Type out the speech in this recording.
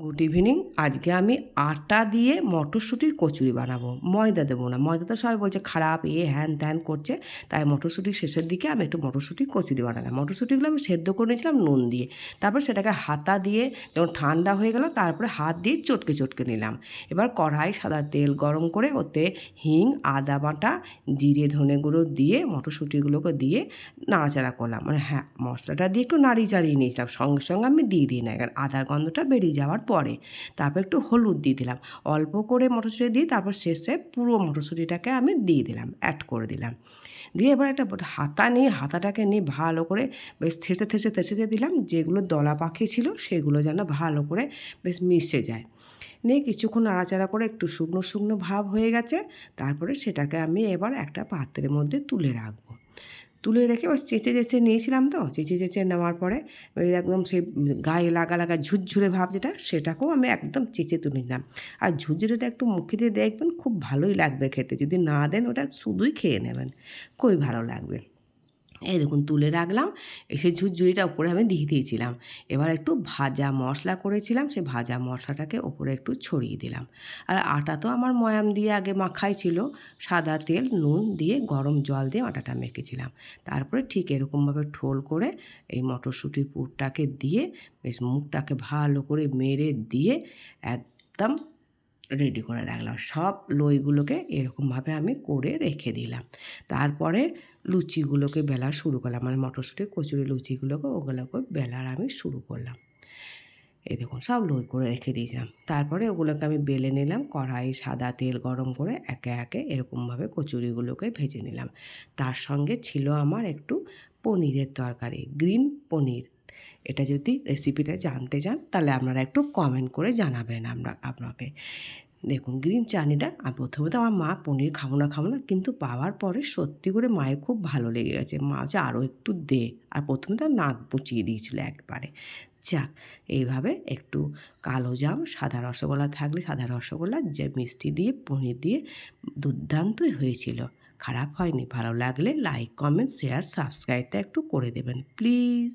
Good evening আজকে আমি আটা দিয়ে মটরশুঁটির কচুরি বানাবো। ময়দা দেবো না। ময়দা তো সবাই বলছে খারাপ, এ হ্যান ত্যান করছে। তাই মটরশুঁটির শেষের দিকে আমি একটু মটরশুঁটির কচুরি বানালাম। মটরশুঁটিগুলো আমি সেদ্ধ করে নিয়েছিলাম নুন দিয়ে। তারপর সেটাকে হাতা দিয়ে যখন ঠান্ডা হয়ে গেল, তারপরে হাত দিয়ে চটকে চটকে নিলাম। এবার কড়াই সাদা তেল গরম করে ওতে হিং, আদা বাটা, জিরে, ধনে গুঁড়ো দিয়ে মটরশুঁটিগুলোকে দিয়ে নাড়াচাড়া করলাম। মানে হ্যাঁ মশলাটা দিয়ে একটু নাড়িয়ে চাড়িয়ে নিয়েছিলাম। সঙ্গে সঙ্গে আমি দিয়ে দিই না। কারণ আদার গন্ধটা বেরিয়ে যাওয়ার পরে। তারপর একটু হলুদ দিয়ে দিলাম। অল্প করে মটরশুঁটি দিয়ে তারপর শেষে পুরো মটরশুঁটিটাকে আমি দিয়ে দিলাম অ্যাড করে দিলাম। দিয়ে এবার একটা হাতা নিয়ে, হাতাটাকে নিয়ে ভালো করে বেশ থেসে থেসে থেসে দিলাম। যেগুলো দলা পাখি ছিল সেগুলো যেন ভালো করে বেশ মিশে যায়। নিয়ে কিছুক্ষণ নাড়াচাড়া করে একটু শুকনো শুকনো ভাব হয়ে গেছে। তারপরে সেটাকে আমি এবার একটা পাত্রের মধ্যে তুলে রাখব। তুলে রেখে ওই চেঁচে চেঁচে নিয়েছিলাম তো, চেঁচে চেঁচে নেওয়ার পরে ওই একদম সেই গায়ে লাগা লাগা ঝুরঝুরে ভাব যেটা, সেটাকেও আমি একদম চেঁচে তুলে নিলাম। আর ঝুরঝুরেটা একটু মুখে দিয়ে দেখবেন খুব ভালোই লাগবে খেতে, যদি না দেন ওটা শুধুই খেয়ে নেবেন, খুবই ভালো লাগবে। এই দেখুন, তুলে রাখলাম। এসে ঝুরঝুরিটা উপরে আমি দিয়ে দিয়েছিলাম। এবার একটু ভাজা মশলা করেছিলাম সে ভাজা মশলাটাকে ওপরে একটু ছড়িয়ে দিলাম। আর আটা তো আমার ময়াম দিয়ে আগে মাখাই ছিল। সাদা তেল, নুন দিয়ে গরম জল দিয়ে আটাটা মেখেছিলাম। তারপরে ঠিক এরকমভাবে ঠোল করে এই মটরশুঁটির পুরটাকে দিয়ে, বেশ মুখটাকে ভালো করে মেরে দিয়ে, একদম রেডি করে রাখলাম। সব লইগুলোকে এরকমভাবে আমি করে রেখে দিলাম। তারপরে লুচিগুলোকে বেলা শুরু করলাম। মানে মটরশুঁটি কচুরি লুচিগুলোকে ওগুলোকে বেলার আমি শুরু করলাম। এই দেখুন, সব লই করে রেখে দিয়েছিলাম। তারপরে ওগুলোকে আমি বেলে নিলাম কড়াই সাদা তেল গরম করে একে একে এরকমভাবে কচুরিগুলোকে ভেজে নিলাম। তার সঙ্গে ছিল আমার একটু পনিরের তরকারি, গ্রিন পনির। এটা যদি রেসিপিটা জানতে চান, তাহলে আপনারা একটু কমেন্ট করে জানাবেন আমরা, আপনাকে। দেখুন গ্রিন চাটনিটা আর প্রথমে তো আমার মা পনির খাব না খাব না, কিন্তু পাওয়ার পরে সত্যি করে মায়ের খুব ভালো লেগে গেছে। মা হচ্ছে আরও একটু দে, আর প্রথমে তো নাক বুচিয়ে দিয়েছিল একবারে। যাক, এইভাবে একটু কালো জাম, সাদা রসগোল্লা থাকলে সাদা রসগোল্লা, যে মিষ্টি দিয়ে, পনির দিয়ে দুর্দান্তই হয়েছিল। খারাপ হয়নি, ভালো লাগলে লাইক কমেন্ট শেয়ার সাবস্ক্রাইবটা একটু করে দেবেন প্লিজ